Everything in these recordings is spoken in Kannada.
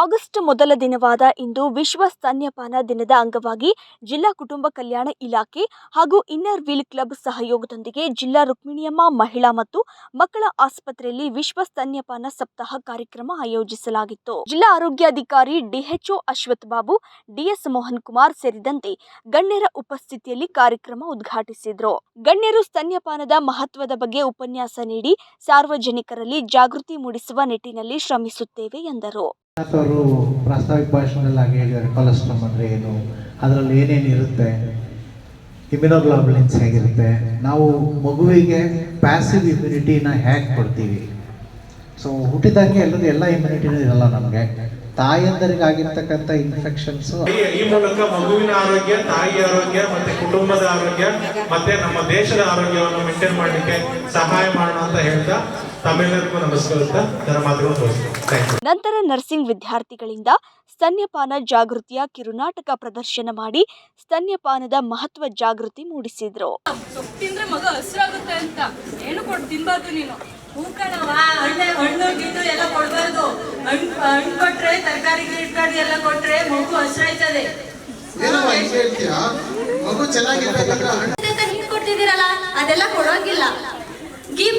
ಆಗಸ್ಟ್ ಮೊದಲ ದಿನವಾದ ಇಂದು ವಿಶ್ವ ಸ್ತನ್ಯಪಾನ ದಿನದ ಅಂಗವಾಗಿ ಜಿಲ್ಲಾ ಕುಟುಂಬ ಕಲ್ಯಾಣ ಇಲಾಖೆ ಹಾಗೂ ಇನ್ನರ್ ವೀಲ್ ಕ್ಲಬ್ ಸಹಯೋಗದೊಂದಿಗೆ ಜಿಲ್ಲಾ ರುಕ್ಮಿಣಿಯಮ್ಮ ಮಹಿಳಾ ಮತ್ತು ಮಕ್ಕಳ ಆಸ್ಪತ್ರೆಯಲ್ಲಿ ವಿಶ್ವ ಸ್ತನ್ಯಪಾನ ಸಪ್ತಾಹ ಕಾರ್ಯಕ್ರಮ ಆಯೋಜಿಸಲಾಗಿತ್ತು. ಜಿಲ್ಲಾ ಆರೋಗ್ಯಾಧಿಕಾರಿ ಡಿಎಚ್ಒ ಅಶ್ವಥ್ ಬಾಬು, ಡಿಎಸ್ ಮೋಹನ್ ಕುಮಾರ್ ಸೇರಿದಂತೆ ಗಣ್ಯರ ಉಪಸ್ಥಿತಿಯಲ್ಲಿ ಕಾರ್ಯಕ್ರಮ ಉದ್ಘಾಟಿಸಿದರು. ಗಣ್ಯರು ಸ್ತನ್ಯಪಾನದ ಮಹತ್ವದ ಬಗ್ಗೆ ಉಪನ್ಯಾಸ ನೀಡಿ ಸಾರ್ವಜನಿಕರಲ್ಲಿ ಜಾಗೃತಿ ಮೂಡಿಸುವ ನಿಟ್ಟಿನಲ್ಲಿ ಶ್ರಮಿಸುತ್ತೇವೆ ಎಂದರು. ಅವರು ಪ್ರಾಸ್ತಾವಿಕ ಭಾಷಣದಲ್ಲಿ ಹಾಗೆ ಹೇಳಿದ್ದಾರೆ ಕೊಲೆಸ್ಟ್ರಾಮ್ ಅಂದರೆ ಏನು? ಅದರಲ್ಲಿ ಏನೇನು ಇರುತ್ತೆ? ಇಮ್ಯುನೋಗ್ಲಾಬುಲಿನ್ಸ್ ಹೇಗಿರುತ್ತೆ? ನಾವು ಮಗುವಿಗೆ ಪ್ಯಾಸಿವ್ ಇಮ್ಯುನಿಟಿನ ಹೇಗೆ ಕೊಡ್ತೀವಿ. ಸೊ ಹುಟ್ಟಿದಂಗೆ ಎಲ್ಲರೂ ಎಲ್ಲ ಇಮ್ಯುನಿಟಿನೂ ಇರಲ್ಲ ನಮಗೆ. ತಾಯಂದರಿಗಾಗಿರ್ತಕ್ಕಂಥ ಇನ್ಫೆಕ್ಷನ್ಸ್ ಈ ಈ ಮೂಲಕ ಮಗುವಿನ ಆರೋಗ್ಯ, ತಾಯಿ ಆರೋಗ್ಯ, ಮತ್ತೆ ಕುಟುಂಬದ ಆರೋಗ್ಯ, ಮತ್ತೆ ನಮ್ಮ ದೇಶದ ಆರೋಗ್ಯವನ್ನು ಮೇಂಟೈನ್ ಮಾಡಲಿಕ್ಕೆ ಸಹಾಯ ಮಾಡೋಣ ಅಂತ ಹೇಳ್ತಾ ತಮ್ಮೆಲ್ಲರಿಗೂ ನಮಸ್ಕರಿಸ್ತಾ ನನ್ನ ಮಾತುಗಳು ತೋರಿಸ್ತೀನಿ ನಂತರ ನರ್ಸಿಂಗ್ ವಿದ್ಯಾರ್ಥಿಗಳಿಂದ ಸ್ತನ್ಯಪಾನ ಜಾಗೃತಿಯ ಕಿರುನಾಟಕ ಪ್ರದರ್ಶನ ಮಾಡಿ ಸ್ತನ್ಯಪಾನದ ಮಹತ್ವ ಜಾಗೃತಿ ಮೂಡಿಸಿದ್ರು. ತಿಂದ್ರೆ ಮಗ ಹಸಿರಾಗುತ್ತೆ ಅಂತ. ಏನು ಕೊಟ್ಟು ತಿನ್ಬಾರ್ದು ನೀನು. ಹೂ ಕಣವ್ವ, ಹಣ್ಣೆ ಹಣ್ಣು ಗಿಣ್ಣು ಎಲ್ಲ ಕೊಡ್ಬಾರ್ದು. ಹಣ್ಣು ಹಣ್ಣು ಕೊಟ್ರೆ ತರಕಾರಿ ಗಿರ್ಕಾರಿ ಎಲ್ಲ ಕೊಟ್ರೆ ಮಗು ಹಸಿರಾಯ್ತದೆ. ಏನಮ್ಮ ಹಿಂಗೆ ಹೇಳ್ತೀಯಾ? ಮಗು ಚೆನ್ನಾಗಿರ್ಬೇಕಂದ್ರೆ ಹಣ್ಣು ಕೊಡ್ತಿದ್ದೀರಲ್ಲ ಅದೆಲ್ಲ ಕೊಡೋಗಿಲ್ಲ.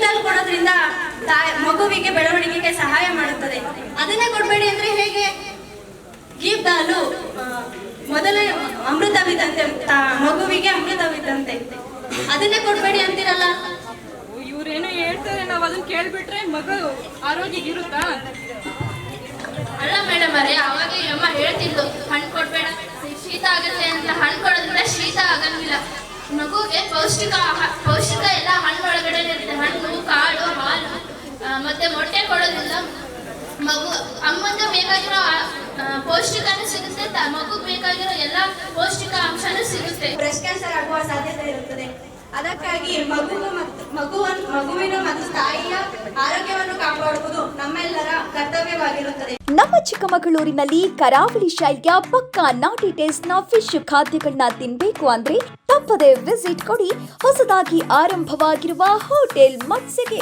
ದಾಲ್ ಕೊಡೋದ್ರಿಂದ ತಾಯಿ ಮಗುವಿಗೆ ಬೆಳವಣಿಗೆಗೆ ಸಹಾಯ ಮಾಡುತ್ತದೆ. ಅದನ್ನೇ ಕೊಡಬೇಡಿ ಅಂದ್ರೆ ಹೇಗೆ? ದಾಲು ಆ, ಮೊದಲೇ ಅಮೃತವಿದ್ದಂತೆ ಮಗುವಿಗೆ ಅಮೃತವಿದ್ದಂತೆ. ಅದನ್ನೇ ಕೊಡಬೇಡಿ ಅಂತೀರಲ್ಲ? ಇವ್ರೇನೋ ಹೇಳ್ತಾರೆ ನಾವು ಅದನ್ನ ಕೇಳ್ಬಿಟ್ರೆ ಆರೋಗ್ಯ ಇರುತ್ತಾ? ಅಲ್ಲ ಮೇಡಮ್ ಅರೆ ಅವಾಗ ಅಮ್ಮ ಹೇಳ್ತಿದ್ಲು ಹಣ್ಣು ಕೊಡ್ಬೇಡ. ಶೀತ ಆಗುತ್ತೆ ಅಂತ ಹಣ್ಣು ಕೊಡೋದ್ರಿಂದ ಶೀತ ಆಗಂಗಿಲ್ಲ. ಮಗುಗೆ ಪೌಷ್ಟಿಕ ಪೌಷ್ಟಿಕ ಎಲ್ಲ ಹಣ್ಣು ಒಳಗಡೆ ಇರುತ್ತೆ. ಹಣ್ಣು ಕಾಳು ಹಾಲು. ಮತ್ತೆ ಮೊಟ್ಟೆ ಕೊಡೋದ್ರಿಂದ ಮಗು ಅಮ್ಮಂಗೆ ಬೇಕಾಗಿರೋ ಆ, ಸಿಗುತ್ತೆ ಮಗು ಬೇಕಾಗಿರೋ ಎಲ್ಲ ಪೌಷ್ಟಿಕ ಅಂಶನೂ ಸಿಗುತ್ತೆ. ಬ್ರೆಸ್ಟ್ ಕ್ಯಾನ್ಸರ್ ಆಗುವ ಸಾಧ್ಯತೆ ಇರುತ್ತದೆ. ಅದಕ್ಕಾಗಿ ಮಗು ಮತ್ತು ಮಗುವನ್ನು ಮಗುವಿನ ಮತ್ತು ತಾಯಿಯ ಆರೋಗ್ಯವನ್ನು ಕಾಪಾಡುವುದು ನಮ್ಮೆಲ್ಲರ ಕರ್ತವ್ಯವಾಗಿರುತ್ತದೆ. ನಮ್ಮ ಚಿಕ್ಕಮಗಳೂರಿನಲ್ಲಿ ಕರಾವಳಿ ಶೈಲಿಯ ಪಕ್ಕಾ ನಾಟಿ ಟೇಸ್ಟ್ನ ಫಿಶ್ ಖಾದ್ಯಗಳನ್ನ ತಿನ್ಬೇಕು ಅಂದ್ರೆ ತಪ್ಪದೆ ವಿಸಿಟ್ ಕೊಡಿ. ಹೊಸದಾಗಿ ಆರಂಭವಾಗಿರುವ ಹೋಟೆಲ್ ಮತ್ಸ್ಯಗೆ